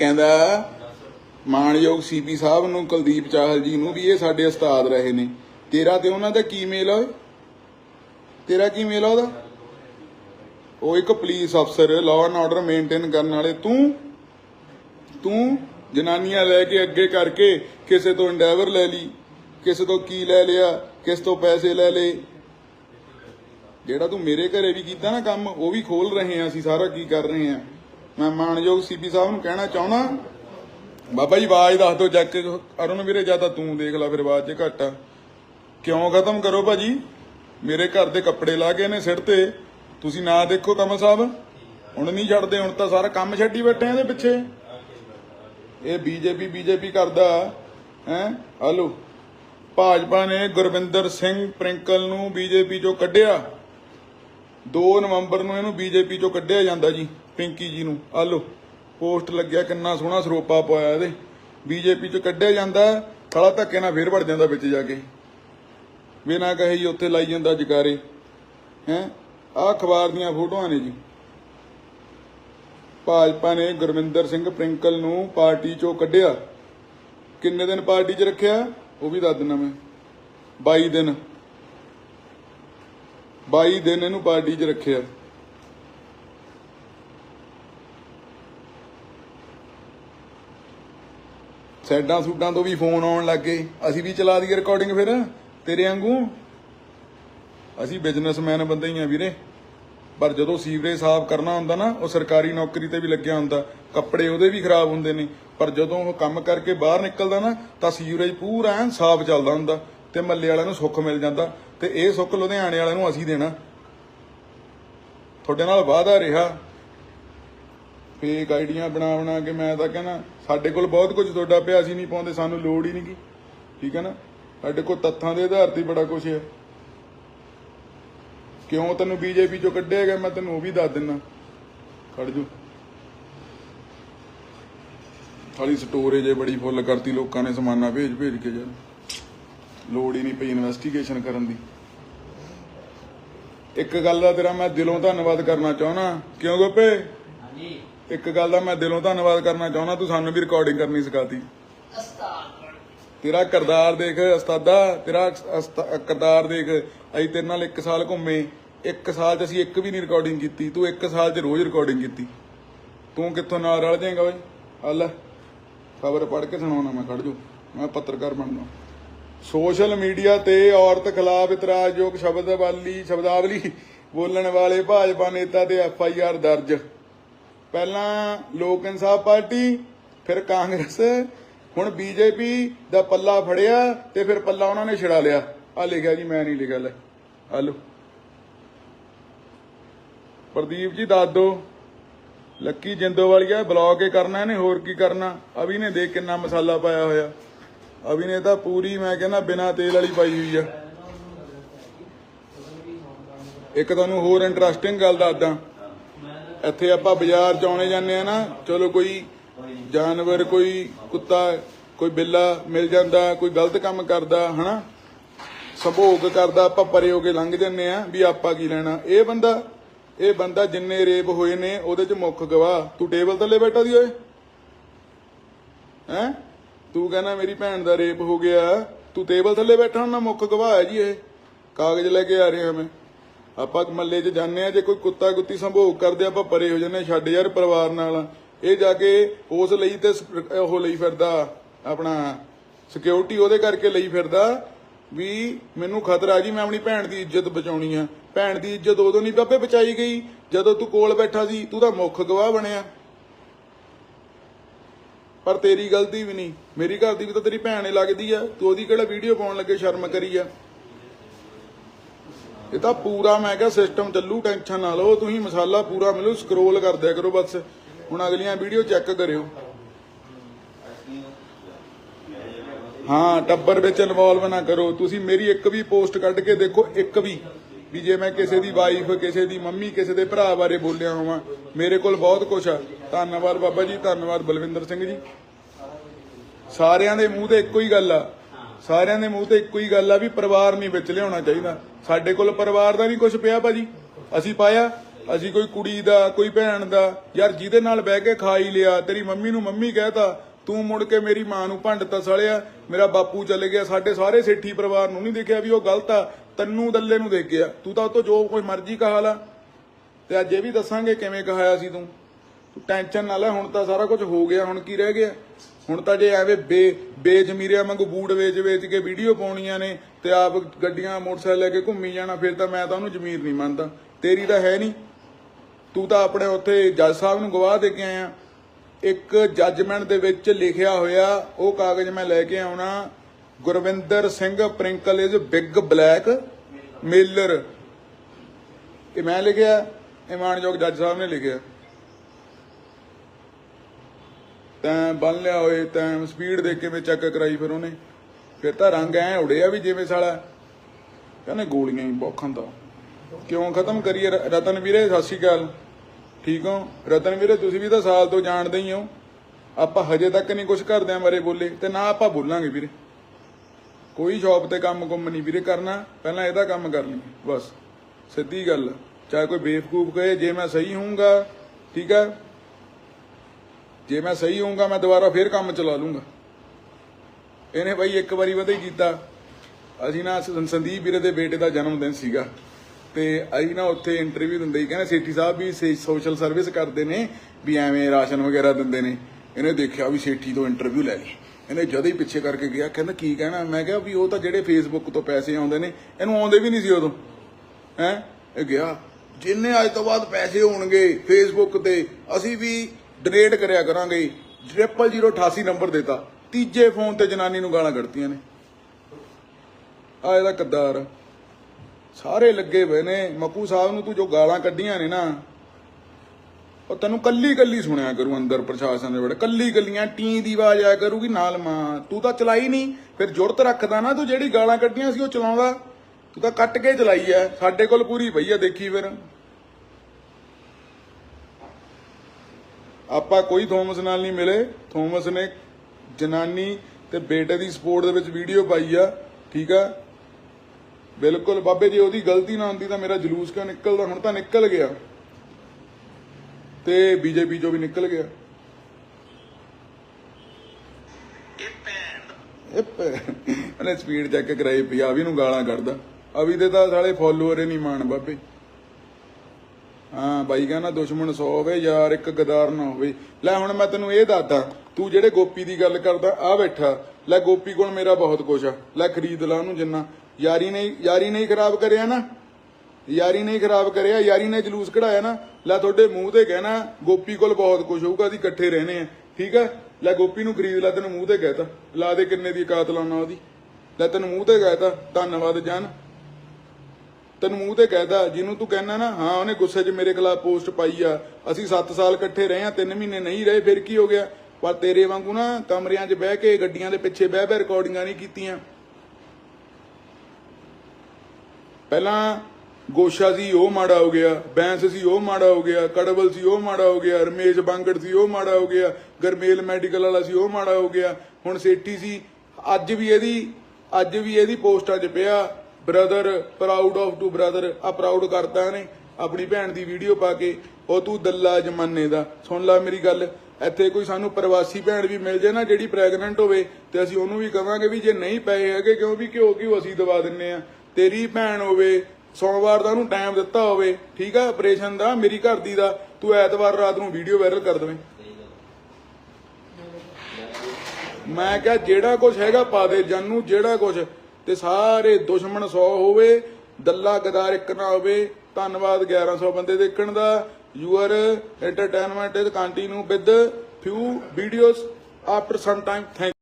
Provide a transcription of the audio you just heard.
ਕਹਿੰਦਾ ਮਾਨਯੋਗ ਸੀਪੀ ਸਾਹਿਬ ਨੂੰ, ਕੁਲਦੀਪ ਚਾਹਲ ਜੀ ਨੂੰ ਵੀ ਇਹ ਸਾਡੇ ਉਸਤਾਦ ਰਹੇ ਨੇ। ਤੇਰਾ ਤੇ ਉਹਨਾਂ ਦਾ ਕੀ ਮੇਲ ਆ ਤੇਰਾ ਕੀ ਮੇਲ ਆ ਉਹਦਾ? ਉਹ ਇੱਕ ਪੁਲਿਸ ਅਫਸਰ ਲਾਅ ਐਂਡ ਆਰਡਰ ਮੇਨਟੇਨ ਕਰਨ ਵਾਲੇ। ਤੂੰ ਤੂੰ ਜਨਾਨੀਆਂ ਲੈ ਕੇ ਅੱਗੇ ਕਰਕੇ ਕਿਸੇ ਤੋਂ ਇੰਡੈਵਰ ਲੈ ਲਈ, ਕਿਸੇ ਤੋਂ ਕੀ ਲੈ ਲਿਆ, ਕਿਸ ਤੋਂ ਪੈਸੇ ਲੈ ਲਏ। ਜਿਹੜਾ ਤੂੰ ਮੇਰੇ ਘਰੇ ਵੀ ਕੀਤਾ ਨਾ ਕੰਮ, ਉਹ ਵੀ ਖੋਲ ਰਹੇ ਆ ਅਸੀਂ, ਸਾਰਾ ਕੀ ਕਰ ਰਹੇ ਆ ਮੈਂ ਮਾਨਯੋਗ ਸੀਪੀ ਸਾਹਿਬ ਨੂੰ ਕਹਿਣਾ ਚਾਹੁੰਦਾ, ਬਾਬਾ ਜੀ ਆਵਾਜ਼ ਦੱਸ ਦਿਓ ਜੱਕ ਅਰੁਣ ਵੀਰੇ, ਜਾਂ ਤਾਂ ਤੂੰ ਦੇਖ ਲੈ ਫਿਰ ਆਵਾਜ਼ 'ਚ ਘੱਟ ਆ। ਕਿਉਂ ਖਤਮ ਕਰੋ ਭਾਜੀ? ਮੇਰੇ ਘਰ ਦੇ ਕੱਪੜੇ ਲਾ ਕੇ ਨੇ ਸਿਰ ਤੇ, ਤੁਸੀਂ ਨਾ ਦੇਖੋ ਕਮਲ ਸਾਹਿਬ। ਹੁਣ ਨਹੀਂ ਛੱਡਦੇ, ਹੁਣ ਤਾਂ ਸਾਰਾ ਕੰਮ ਛੱਡੀ ਬੈਠੇ ਆ ਇਹਦੇ ਪਿੱਛੇ। ਇਹ ਬੀਜੇਪੀ ਬੀਜੇਪੀ ਕਰਦਾ, ਹੈ? ਹਲੋ। ਭਾਜਪਾ ਨੇ ਗੁਰਵਿੰਦਰ ਸਿੰਘ ਪ੍ਰਿੰਕਲ ਨੂੰ ਬੀਜੇਪੀ ਚੋਂ ਕੱਢਿਆ। 2 ਨਵੰਬਰ ਨੂੰ ਇਹਨੂੰ ਬੀਜੇਪੀ ਚੋਂ ਕੱਢਿਆ ਜਾਂਦਾ ਜੀ। ਪਿੰਕੀ ਜੀ ਨੂੰ। ਹਲੋ ਪੋਸਟ ਲੱਗਿਆ, ਕਿੰਨਾ ਸੋਹਣਾ ਸਰੋਪਾ ਪਾਇਆ ਇਹਦੇ। ਬੀਜੇਪੀ ਚ ਕੱਢਿਆ ਜਾਂਦਾ, ਸਾਲਾ ਧੱਕੇ ਨਾਲ ਫੇਰ ਵੜ ਜਾਂਦਾ ਵਿੱਚ ਜਾ ਕੇ। ਬਿਨਾਂ ਕਹੇ ਜੀ, ਉੱਥੇ ਲਾਈ ਜਾਂਦਾ ਜਕਾਰੇ। ਹੈ? ਆਹ ਅਖਬਾਰ ਦੀਆਂ ਫੋਟੋਆਂ ਨੇ ਜੀ। ਭਾਜਪਾ ਨੇ ਗੁਰਵਿੰਦਰ ਸਿੰਘ ਪ੍ਰਿੰਕਲ ਨੂੰ ਪਾਰਟੀ ਚੋਂ ਕੱਢਿਆ। ਕਿੰਨੇ ਦਿਨ ਪਾਰਟੀ 'ਚ ਰੱਖਿਆ? ਉਹ ਵੀ ਦੱਸ ਦਿੰਦਾ ਮੈਂ। 22 ਦਿਨ। 22 ਦਿਨ ਇਹਨੂੰ ਪਾਰਟੀ 'ਚ ਰੱਖਿਆ। ਸੈਡਾਂ ਸੂਡਾਂ ਤੋਂ ਵੀ ਫੋਨ ਆਉਣ ਲੱਗੇ ਅਸੀਂ ਵੀ ਚਲਾ ਦਈਏ ਰਿਕਾਰਡਿੰਗ ਫਿਰ, ਤੇਰੇ ਵਾਂਗੂ। ਅਸੀਂ ਬਿਜ਼ਨਸਮੈਨ ਬੰਦੇ ਹੀ ਆ ਵੀਰੇ। ਪਰ ਜਦੋਂ ਸੀਵਰੇਜ ਸਾਫ਼ ਕਰਨਾ ਹੁੰਦਾ ਨਾ, ਉਹ ਸਰਕਾਰੀ ਨੌਕਰੀ ਤੇ ਵੀ ਲੱਗਿਆ ਹੁੰਦਾ। ਕੱਪੜੇ ਉਹਦੇ ਵੀ ਖਰਾਬ ਹੁੰਦੇ ਨੇ। ਪਰ ਜਦੋਂ ਉਹ ਕੰਮ ਕਰਕੇ ਬਾਹਰ ਨਿਕਲਦਾ ਨਾ, ਤਾਂ ਸੀਵਰੇਜ ਪੂਰਾ ਐਨ ਸਾਫ਼ ਚੱਲਦਾ ਹੁੰਦਾ ਤੇ ਮੱਲੇ ਵਾਲਿਆਂ ਨੂੰ ਸੁੱਖ ਮਿਲ ਜਾਂਦਾ ਤੇ ਇਹ ਸੁੱਖ ਲੁਧਿਆਣੇ ਵਾਲਿਆਂ ਨੂੰ ਅਸੀਂ ਦੇਣਾ। ਤੁਹਾਡੇ ਨਾਲ ਵਾਅਦਾ ਰਿਹਾ। ਫੇਕ ਆਈਡੀਆਂ ਬਣਾ ਬਣਾ ਕੇ ਮੈਂ ਤਾਂ ਕਹਿੰਦਾ, ਸਾਡੇ ਕੋਲ ਬਹੁਤ ਕੁਝ ਤੁਹਾਡਾ ਪਿਆ, ਅਸੀਂ ਨਹੀਂ ਪਾਉਂਦੇ, ਸਾਨੂੰ ਲੋੜ ਹੀ ਨਹੀਂਗੀ ਠੀਕ ਹੈ ਨਾ? ਸਾਡੇ ਕੋਲ ਤੱਥਾਂ ਦੇ ਆਧਾਰ ਤੇ ਬੜਾ ਕੁਝ ਹੈ। ਕਿਉਂ ਤੈਨੂੰ ਬੀਜੇਪੀ ਚੋਂ ਕੱਢਿਆ ਗਿਆ? ਮੈਂ ਤੈਨੂੰ ਉਹ ਵੀ ਦੱਸ ਦਿੰਨਾ ਖੜ ਜੂ। ਖਾਲੀ ਸਟੋਰੇਜ ਹੈ ਬੜੀ ਫੁੱਲ ਕਰਤੀ, ਲੋਕਾਂ ਨੇ ਸਮਾਨਾ ਭੇਜ ਭੇਜ ਕੇ ਯਾਰ ਲੋੜ ਹੀ ਨਹੀਂ ਪਈ ਇਨਵੈਸਟੀਗੇਸ਼ਨ ਕਰਨ ਦੀ। ਇੱਕ ਗੱਲ ਦਾ ਤੇਰਾ ਮੈਂ ਦਿਲੋਂ ਧੰਨਵਾਦ ਕਰਨਾ ਚਾਹਣਾ ਕਿਉਂ ਗੋਪੇ? ਹਾਂਜੀ। ਇੱਕ ਗੱਲ ਦਾ ਮੈਂ ਦਿਲੋਂ ਧੰਨਵਾਦ ਕਰਨਾ ਚਾਹੁੰਦਾ, ਤੂੰ ਸਾਨੂੰ ਵੀ ਰਿਕਾਰਡਿੰਗ ਕਰਨੀ ਸਿਖਾਤੀ। ਤੇਰਾ ਕਰਦਾਰ ਦੇਖ ਉਸਤਾਦਾ, ਤੇਰਾ ਕਰਦਾਰ ਦੇਖ, ਅਸੀਂ ਤੇਰੇ ਨਾਲ 1 ਸਾਲ ਘੁੰਮੇ 1 ਸਾਲ 'ਚ ਅਸੀਂ ਇੱਕ ਵੀ ਨਹੀਂ ਰਿਕਾਰਡਿੰਗ ਕੀਤੀ, ਤੂੰ 1 ਸਾਲ 'ਚ ਰੋਜ਼ ਰਿਕਾਰਡਿੰਗ ਕੀਤੀ। ਤੂੰ ਕਿੱਥੋਂ ਨਾਲ ਰਲ ਜਾਏਗਾ ਓਏ ਹੱਲ ਖਬਰ ਪੜ੍ਹ ਕੇ ਸੁਣਾਉਣਾ ਮੈਂ ਖੜ ਜੂ ਮੈਂ ਪੱਤਰਕਾਰ ਬਣਨਾ। ਸੋਸ਼ਲ ਮੀਡੀਆ ਤੇ ਔਰਤ ਖਿਲਾਫ ਇਤਰਾਜ਼ਯੋਗ ਸ਼ਬਦਾਵਲੀ ਸ਼ਬਦਾਵਲੀ ਬੋਲਣ ਵਾਲੇ ਭਾਜਪਾ ਨੇਤਾ ਤੇ ਐਫ ਆਈ ਆਰ ਦਰਜ। ਪਹਿਲਾਂ ਲੋਕ ਇਨਸਾਫ ਪਾਰਟੀ, ਫਿਰ ਕਾਂਗਰਸ, ਹੁਣ ਬੀਜੇਪੀ ਦਾ ਪੱਲਾ ਫੜਿਆ ਤੇ ਫਿਰ ਪੱਲਾ ਉਹਨਾਂ ਨੇ ਛੜਾ ਲਿਆ। ਆ ਲਿਖਿਆ ਜੀ, ਮੈਂ ਨਹੀਂ ਲਿਖਿਆ ਲੈ। ਹਲੋ ਪ੍ਰਦੀਪ ਜੀ, ਦੱਸ ਦੋ ਲੱਕੀ ਜਿੰਦੋ ਵਾਲੀਆ, ਬਲੌਕ ਹੀ ਕਰਨਾ ਇਹਨੇ ਹੋਰ ਕੀ ਕਰਨਾ? ਅਭੀ ਨੇ ਦੇਖ ਕਿੰਨਾ ਮਸਾਲਾ ਪਾਇਆ ਹੋਇਆ। ਅਭੀ ਨੇ ਤਾਂ ਪੂਰੀ, ਮੈਂ ਕਹਿੰਦਾ, ਬਿਨਾ ਤੇਲ ਵਾਲੀ ਪਾਈ ਹੋਈ ਆ। ਇੱਕ ਤੁਹਾਨੂੰ ਹੋਰ ਇੰਟਰਸਟਿੰਗ ਗੱਲ ਦੱਸਦਾ। ਇੱਥੇ ਆਪਾਂ ਬਾਜ਼ਾਰ ਚ ਆਉਣੇ ਜਾਂਦੇ ਆ ਨਾ, ਚਲੋ ਕੋਈ ਜਾਨਵਰ, ਕੋਈ ਕੁੱਤਾ, ਕੋਈ ਬਿੱਲਾ ਮਿਲ ਜਾਂਦਾ, ਕੋਈ ਗਲਤ ਕੰਮ ਕਰਦਾ, ਹਨਾ? ਸੰਭੋਗ ਕਰਦਾ, ਆਪਾਂ ਪਰੇ ਹੋ ਕੇ ਲੰਘ ਜੰਨੇ ਆ ਵੀ ਆਪਾਂ ਕੀ ਲੈਣਾ। ਇਹ ਬੰਦਾ ਇਹ ਬੰਦਾ ਜਿੰਨੇ ਰੇਪ ਹੋਏ ਨੇ, ਉਹਦੇ ਚ ਮੁੱਖ ਗਵਾਹ। ਤੂੰ ਟੇਬਲ ਥੱਲੇ ਬੈਠਾ ਦੀ ਓਏ? ਹੈ? ਤੂੰ ਕਹਿੰਦਾ ਮੇਰੀ ਭੈਣ ਦਾ ਰੇਪ ਹੋ ਗਿਆ। ਤੂੰ ਟੇਬਲ ਥੱਲੇ ਬੈਠਾ ਨਾ ਮੁੱਖ ਗਵਾਹ ਹੈ ਜੀ ਇਹ। ਕਾਗਜ਼ ਲੈ ਕੇ ਆ ਰਿਹਾ ਮੈਂ। ਆਪਾਂ ਮੱਲੇ 'ਚ ਜਾਂਦੇ ਆ ਜੇ ਕੋਈ ਕੁੱਤਾ ਕੁੱਤੀ ਸੰਭੋਗ ਕਰਦੇ, ਆਪਾਂ ਪਰੇ ਹੋ ਜਾਂਦੇ ਛੱਡ ਯਾਰ ਪਰਿਵਾਰ ਨਾਲ। ਇਹ ਜਾ ਕੇ ਉਸ ਲਈ ਤੇ ਉਹ ਲਈ ਫਿਰਦਾ, ਆਪਣਾ ਸਿਕਿਉਰਿਟੀ ਉਹਦੇ ਕਰਕੇ ਲਈ ਫਿਰਦਾ ਵੀ ਮੈਨੂੰ ਖਤਰਾ ਜੀ, ਮੈਂ ਆਪਣੀ ਭੈਣ ਦੀ ਇੱਜ਼ਤ ਬਚਾਉਣੀ ਆ। ਭੈਣ ਦੀ ਇੱਜ਼ਤ ਉਦੋਂ ਨਹੀਂ ਬਾਬੇ ਬਚਾਈ ਗਈ, ਜਦੋਂ ਤੂੰ ਕੋਲ ਬੈਠਾ ਸੀ, ਤੂੰ ਤਾਂ ਮੁੱਖ ਗਵਾਹ ਬਣਿਆ। ਪਰ ਤੇਰੀ ਗਲਤੀ ਵੀ ਨਹੀਂ। ਮੇਰੀ ਘਰ ਦੀ ਵੀ ਤਾਂ ਤੇਰੀ ਭੈਣ ਹੀ ਲੱਗਦੀ ਆ। ਤੂੰ ਉਹਦੀ ਕਿਹੜਾ ਵੀਡੀਓ ਪਾਉਣ ਲੱਗੇ, ਸ਼ਰਮ ਕਰੀ ਆ। ਇਹ ਤਾਂ ਪੂਰਾ ਮੈਂ ਕਿਹਾ ਸਿਸਟਮ ਚੱਲੂ ਟੈਨਸ਼ਨ ਨਾ ਲਓ, ਤੁਸੀਂ ਮਸਾਲਾ ਪੂਰਾ ਮਿਲੂ ਸਕਰੋਲ ਕਰ ਦਿਆ ਕਰੋ ਬਸ। ਹੁਣ ਅਗਲੀਆਂ ਵੀਡੀਓ ਚੈੱਕ ਕਰਿਓ। ਹਾਂ, ਟੱਬਰ ਵਿੱਚ ਇਨਵੋਲਵ ਨਾ ਕਰੋ। ਤੁਸੀਂ ਮੇਰੀ ਇੱਕ ਵੀ ਪੋਸਟ ਕੱਢ ਕੇ ਦੇਖੋ, ਇੱਕ ਵੀ। ਵੀ ਜੇ ਮੈਂ ਕਿਸੇ ਦੀ ਵਾਈਫ ਕਿਸੇ ਦੀ ਮੰਮੀ, ਕਿਸੇ ਦੇ ਭਰਾ ਬਾਰੇ ਬੋਲਿਆ ਹੋਵਾਂ, ਮੇਰੇ ਕੋਲ ਬਹੁਤ ਕੁਝ ਆ। ਧੰਨਵਾਦ ਬਾਬਾ ਜੀ, ਧੰਨਵਾਦ ਬਲਵਿੰਦਰ ਸਿੰਘ ਜੀ। ਸਾਰਿਆਂ ਦੇ ਮੂੰਹ ਤੇ ਇੱਕੋ ਹੀ ਗੱਲ ਆ। ਸਾਰਿਆਂ ਦੇ ਮੂੰਹ ਤੇ ਇੱਕੋ ਹੀ ਗੱਲ ਆ ਵੀ ਪਰਿਵਾਰ ਨਹੀਂ ਵਿੱਚ ਲਿਆਉਣਾ ਚਾਹੀਦਾ। ਸਾਡੇ ਕੋਲ ਪਰਿਵਾਰ ਦਾ ਨਹੀਂ ਕੁਝ ਪਿਆ ਭਾਜੀ। ਅਸੀਂ ਪਾਇਆ, ਅਸੀਂ ਕੋਈ ਕੁੜੀ ਦਾ, ਕੋਈ ਭੈਣ ਦਾ, ਯਾਰ ਜਿਹਦੇ ਨਾਲ ਬਹਿ ਕੇ ਖਾ ਹੀ ਲਿਆ, ਤੇਰੀ ਮੰਮੀ ਨੂੰ ਮੰਮੀ ਕਹਿਤਾ, ਤੂੰ ਮੁੜ ਕੇ ਮੇਰੀ ਮਾਂ ਨੂੰ ਭੰਡਤਾ ਸੜਿਆ ਮੇਰਾ ਬਾਪੂ ਚਲੇ ਗਿਆ, ਸਾਡੇ ਸਾਰੇ ਸੇਠੀ ਪਰਿਵਾਰ ਨੂੰ ਨਹੀਂ ਦੇਖਿਆ ਵੀ ਉਹ ਗਲਤ ਆ, ਤੰਨੂ ਦੱਲੇ ਨੂੰ ਦੇਖ ਗਿਆ ਤੂੰ ਤਾਂ ਉਹ ਤੋਂ ਜੋ ਕੋਈ ਮਰਜ਼ੀ ਕਹਾ ਲਾ। ਤੇ ਅੱਜ ਇਹ ਵੀ ਦੱਸਾਂਗੇ ਕਿਵੇਂ ਕਹਾਇਆ ਸੀ ਤੂੰ। ਤੂੰ ਟੈਨਸ਼ਨ ਨਾ ਲੈ, ਹੁਣ ਤਾਂ ਸਾਰਾ ਕੁਝ ਹੋ ਗਿਆ, ਹੁਣ ਕੀ ਰਹਿ ਗਿਆ? ਹੁਣ ਤਾਂ ਜੇ ਐਵੇਂ ਬੇ, ਬੇਜ਼ਮੀਰਿਆਂ ਵਾਂਗੂ ਬੂਟ ਵੇਚ ਵੇਚ ਕੇ ਵੀਡੀਓ ਪਾਉਣੀਆਂ ਨੇ ਤੇ ਆਪ ਗੱਡੀਆਂ ਮੋਟਰਸਾਈਕਲ ਲੈ ਕੇ ਘੁੰਮੀ ਜਾਣਾ, ਫਿਰ ਤਾਂ ਮੈਂ ਤਾਂ ਉਹਨੂੰ ਜ਼ਮੀਰ ਨਹੀਂ ਮੰਨਦਾ। ਤੇਰੀ ਤਾਂ ਹੈ ਨਹੀਂ। ਤੂੰ ਤਾਂ ਆਪਣੇ ਉੱਥੇ ਜੱਜ ਸਾਹਿਬ ਨੂੰ ਗਵਾਹ ਦੇ ਕੇ ਆਇਆ। ਇੱਕ ਜੱਜਮੈਂਟ ਦੇ ਵਿੱਚ ਲਿਖਿਆ ਹੋਇਆ, ਉਹ ਕਾਗਜ਼ ਮੈਂ ਲੈ ਕੇ ਆਉਣਾ। Gurvinder Singh Prinkal is big blackmailer ਇਹ ਮੈਂ ਲਿਖਿਆ, ਇਹ ਮਾਨਯੋਗ ਜੱਜ ਸਾਹਿਬ ਨੇ ਲਿਖਿਆ। ਤੈਂ ਬੰਨ ਲਿਆ ਹੋਏ ਤੈਂ ਸਪੀਡ ਦੇਖ ਕੇ ਮੈਂ ਚੈੱਕ ਕਰਾਈ ਫਿਰ ਉਹਨੇ। ਫਿਰ ਤਾਂ ਰੰਗ ਐ ਉੜਿਆ ਵੀ ਜਿਵੇਂ ਸਾਲਾ। ਕਹਿੰਦੇ ਗੋਲੀਆਂ ਹੀ ਬਹੁਤ ਦਾ ਕਿਉਂ ਖਤਮ ਕਰੀਏ ਰਤਨ ਵੀਰੇ, ਸਤਿ ਸ਼੍ਰੀ ਅਕਾਲ। ਠੀਕ ਹੋ? ਰਤਨ ਵੀਰੇ, ਤੁਸੀਂ ਵੀ ਤਾਂ ਸਾਲ ਤੋਂ ਜਾਣਦੇ ਹੀ ਹੋ। ਆਪਾਂ ਹਜੇ ਤੱਕ ਨਹੀਂ ਕੁਝ ਕਰਦਿਆਂ ਬਾਰੇ ਬੋਲੇ। ਤੇ ਨਾ ਆਪਾਂ ਬੋਲਾਂਗੇ ਵੀਰੇ। ਕੋਈ ਸ਼ੌਪ ਤੇ ਕੰਮ ਕੁੰਮ ਨਹੀਂ ਵੀਰੇ ਕਰਨਾ। ਪਹਿਲਾਂ ਇਹਦਾ ਕੰਮ ਕਰ ਲਈ ਬਸ। ਸਿੱਧੀ ਗੱਲ। ਚਾਹੇ ਕੋਈ ਬੇਵਕੂਫ ਕਹੇ, ਜੇ ਮੈਂ ਸਹੀ ਹੋਊਂਗਾ, ਠੀਕ ਹੈ? ਜੇ ਮੈਂ ਸਹੀ ਹੋਊਂਗਾ, ਮੈਂ ਦੁਬਾਰਾ ਫੇਰ ਕੰਮ ਚਲਾ ਲੂੰਗਾ ਇਹਨੇ ਬਾਈ ਇੱਕ ਵਾਰੀ ਵਧੇ ਕੀਤਾ। ਅਸੀਂ ਨਾ ਸੰਦੀਪ ਵੀਰੇ ਦੇ ਬੇਟੇ ਦਾ ਜਨਮ ਦਿਨ ਸੀਗਾ। ਤੇ ਅਸੀਂ ਨਾ ਉੱਥੇ ਇੰਟਰਵਿਊ ਦਿੰਦੇ ਸੀ। ਕਹਿੰਦੇ ਸੇਠੀ ਸਾਹਿਬ ਵੀ ਸੋਸ਼ਲ ਸਰਵਿਸ ਕਰਦੇ ਨੇ, ਵੀ ਐਵੇਂ ਰਾਸ਼ਨ ਵਗੈਰਾ ਦਿੰਦੇ ਨੇ। ਇਹਨੇ ਦੇਖਿਆ ਵੀ ਸੇਠੀ ਤੋਂ ਇੰਟਰਵਿਊ ਲੈ ਲਈ। ਇਹਨੇ ਜਦੋਂ ਹੀ ਪਿੱਛੇ ਕਰਕੇ ਗਿਆ, ਕਹਿੰਦਾ ਕੀ ਕਹਿਣਾ? ਮੈਂ ਕਿਹਾ ਵੀ ਉਹ ਤਾਂ ਜਿਹੜੇ ਫੇਸਬੁੱਕ ਤੋਂ ਪੈਸੇ ਆਉਂਦੇ ਨੇ, ਇਹਨੂੰ ਆਉਂਦੇ ਵੀ ਨਹੀਂ ਸੀ ਉਦੋਂ। ਹੈ? ਇਹ ਗਿਆ। ਜਿੰਨੇ ਅੱਜ ਤੋਂ ਬਾਅਦ ਪੈਸੇ ਹੋਣਗੇ ਫੇਸਬੁੱਕ ਤੇ, ਅਸੀਂ ਵੀ ਡੋਨੇਟ ਕਰਿਆ ਕਰਾਂਗੇ। 0088 ਨੰਬਰ ਦਿੱਤਾ। ਤੀਜੇ ਫੋਨ ਤੇ ਜਨਾਨੀ ਨੂੰ ਗਾਲਾਂ ਕੱਢਤੀਆਂ ਨੇ। ਆ ਇਹਦਾ ਕੱਦਾਰ ਸਾਰੇ ਲੱਗੇ ਹੋਏ ਨੇ। ਮੱਪੂ ਸਾਹਿਬ ਨੂੰ ਤੂੰ ਜੋ ਗਾਲਾਂ ਕੱਢੀਆਂ ਨੇ ਨਾ, ਉਹ ਤੈਨੂੰ ਕੱਲੀ ਕੱਲੀ ਸੁਣਿਆ ਕਰੂ ਅੰਦਰ ਪ੍ਰਸ਼ਾਸਨ ਦੇ ਬੜੇ ਕੱਲੀ ਕੱਲੀਆਂ ਟੀ ਦੀ ਆਵਾਜ਼ ਆਇਆ ਕਰੂਗੀ, ਨਾਲ ਮਾਂ, ਤੂੰ ਤਾਂ ਚਲਾਈ ਨਹੀਂ ਫਿਰ ਜੁਰਤ ਰੱਖਦਾ ਨਾ ਤੂੰ, ਜਿਹੜੀ ਗਾਲਾਂ ਕੱਢੀਆਂ ਸੀ ਉਹ ਚਲਾਉਂਦਾ। ਤੂੰ ਤਾਂ ਕੱਟ ਕੇ ਚਲਾਈ ਐ। ਸਾਡੇ ਕੋਲ ਪੂਰੀ ਪਈ ਐ, ਦੇਖੀ ਫਿਰ। ਆਪਾਂ ਕੋਈ ਥੋਮਸ ਨਾਲ ਨਹੀਂ ਮਿਲੇ। ਥੋਮਸ ਨੇ ਜਨਾਨੀ ਤੇ ਬੇਟੇ ਦੀ ਸਪੋਰਟ ਦੇ ਵਿੱਚ ਵੀਡੀਓ ਪਾਈ ਆ ਠੀਕ ਆ? ਬਿਲਕੁਲ ਬਾਬੇ ਜੀ ਉਹਦੀ ਗਲਤੀ ਨਾ ਹੁੰਦੀ ਤਾਂ ਮੇਰਾ ਜਲੂਸ ਕਿਉਂ ਨਿਕਲਦਾ? ਹੁਣ ਤਾਂ ਨਿਕਲ ਗਿਆ। ਤੇ ਬੀਜੇਪੀ ਚੋਂ ਵੀ ਨਿਕਲ ਗਿਆ। ਇਹ ਭੈਣ ਸਪੀਡ ਚੈੱਕ ਕਰਾਈ ਪਈ ਆ ਵੀ ਨੂੰ ਗਾਲਾਂ ਕੱਢਦਾ। ਅਵੀ ਦੇ ਤਾਂ ਸਾਲੇ ਫੋਲੋਅਰ ਹੀ ਨਹੀਂ ਮਾਣ ਬਾਬੇ। ਹਾਂ ਬਾਈ ਕਹਿੰਦਾ ਦੁਸ਼ਮਣ 100 ਹੋਵੇ ਯਾਰ ਇੱਕ ਗਦਾਰ ਨਾ ਹੋਵੇ। ਲੈ ਹੁਣ ਮੈਂ ਤੈਨੂੰ ਇਹ ਦੱਸਦਾ ਤੂੰ ਜਿਹੜੇ ਗੋਪੀ ਦੀ ਗੱਲ ਕਰਦਾ ਆ ਬੈਠਾ। ਲੈ ਗੋਪੀ ਕੋਲ ਮੇਰਾ ਬਹੁਤ ਕੁਛ ਆ। ਲੈ ਖਰੀਦ ਲਾ ਉਹਨੂੰ ਜਿੰਨਾ। ਯਾਰੀ ਨੇ ਯਾਰੀ ਨੇ ਖਰਾਬ ਕਰਿਆ ਨਾ। ਯਾਰੀ ਨੇ ਖਰਾਬ ਕਰਿਆ, ਯਾਰੀ ਨੇ ਜਲੂਸ ਕਢਾਇਆ ਨਾ। ਲੈ ਤੁਹਾਡੇ ਮੂੰਹ ਤੇ ਕਹਿਣਾ, ਗੋਪੀ ਕੋਲ ਬਹੁਤ ਕੁਝ ਹੋਊਗਾ, ਅਸੀਂ ਇਕੱਠੇ ਰਹਿਣੇ ਆ। ਠੀਕ ਆ? ਲੈ ਗੋਪੀ ਨੂੰ ਖਰੀਦ ਲੈ, ਤੈਨੂੰ ਮੂੰਹ ਤੇ ਕਹਿਤਾ। ਲਾ ਦੇ ਕਿੰਨੇ ਦੀ ਕਾਤ ਲਾਉਣਾ ਉਹਦੀ ਲੈ ਤੈਨੂੰ ਮੂੰਹ ਤੇ ਕਹਿਤਾ, ਧੰਨਵਾਦ ਜਾਨ। ਤੈਨੂੰ ਮੂੰਹ ਤੇ ਕਹਿਦਾ ਜਿਹਨੂੰ ਤੂੰ ਕਹਿਣਾ ਨਾ, ਹਾਂ, ਉਹਨੇ ਗੁੱਸੇ 'ਚ ਮੇਰੇ ਖਿਲਾਫ ਪੋਸਟ ਪਾਈ ਆ। ਅਸੀਂ 7 ਸਾਲ ਇਕੱਠੇ ਰਹੇ ਆ 3 ਮਹੀਨੇ ਨਹੀਂ ਰਹੇ, ਫਿਰ ਕੀ ਹੋ ਗਿਆ? ਪਰ ਤੇਰੇ ਵਾਂਗੂ ਨਾ ਕਮਰਿਆਂ 'ਚ ਬਹਿ ਕੇ ਗੱਡੀਆਂ ਦੇ ਪਿੱਛੇ ਬਹਿ ਬਹਿ ਰਿਕਾਰਡਿੰਗਾਂ ਨਹੀਂ ਕੀਤੀਆਂ। ਪਹਿਲਾਂ ਗੋਸ਼ਾ ਸੀ, ਉਹ ਮਾੜਾ ਹੋ ਗਿਆ, ਬੈਂਸ ਸੀ, ਉਹ ਮਾੜਾ ਹੋ ਗਿਆ, ਕੜਵਲ ਸੀ, ਉਹ ਮਾੜਾ ਹੋ ਗਿਆ, ਰਮੇਸ਼ ਬਾਂਗੜ ਸੀ, ਉਹ ਮਾੜਾ ਹੋ ਗਿਆ, ਗਰਮੇਲ ਮੈਡੀਕਲ ਵਾਲਾ ਸੀ, ਉਹ ਮਾੜਾ ਹੋ ਗਿਆ, ਹੁਣ ਸੇਠੀ ਸੀ, ਅੱਜ ਵੀ ਇਹਦੀ, ਅੱਜ ਵੀ ਇਹਦੀ ਪੋਸਟਾਂ 'ਚ ਪਿਆ brother proud of to brother ਆ ਪ੍ਰਾਊਡ ਕਰਤਾ ਇਹਨੇ, ਆਪਣੀ ਭੈਣ ਦੀ ਵੀਡੀਓ ਪਾ ਕੇ, ਉਹ ਤੂੰ ਦੱਲਾ ਜਮਾਨੇ ਦਾ, ਸੁਣ ਲੈ ਮੇਰੀ ਗੱਲ ਇੱਥੇ ਕੋਈ ਸਾਨੂੰ ਪ੍ਰਵਾਸੀ ਭੈਣ ਵੀ ਮਿਲ ਜੇ ਨਾ ਜਿਹੜੀ ਪ੍ਰੈਗਨੈਂਟ ਹੋਵੇ, ਤੇ ਅਸੀਂ ਉਹਨੂੰ ਵੀ ਕਵਾਂਗੇ ਵੀ ਜੇ ਨਹੀਂ ਪਏ ਹੈਗੇ ਕਿਉਂ, ਵੀ ਘਿਓ ਘਿਓ ਅਸੀਂ ਦਵਾ ਦਿੰਨੇ ਆ। ਤੇਰੀ ਭੈਣ ਹੋਵੇ, ਸੋਮਵਾਰ ਦਾ ਉਹਨੂੰ ਟਾਈਮ ਦਿੱਤਾ ਹੋਵੇ, ਠੀਕ ਆ? ਆਪਰੇਸ਼ਨ ਦਾ, ਮੇਰੀ ਘਰ ਦੀ ਦਾ, ਤੂੰ ਐਤਵਾਰ ਰਾਤ ਨੂੰ ਵੀਡੀਓ ਵਾਇਰਲ ਕਰ ਦੇਵੇਂ। ਮੈਂ ਕਿਹਾ ਜਿਹੜਾ ਕੁਝ ਹੈਗਾ ਪਾ ਦੇ ਜਾਨੂੰ, ਜਿਹੜਾ ਕੁਝ ਤੇ ਸਾਰੇ ਦੁਸ਼ਮਣ 100 ਹੋਵੇ, ਦੱਲਾ ਗਦਾਰ ਇੱਕ ਨਾ ਹੋਵੇ, ਧੰਨਵਾਦ 1100 ਬੰਦੇ ਦੇਖਣ ਦਾ your entertainment is continue with few videos after some time thank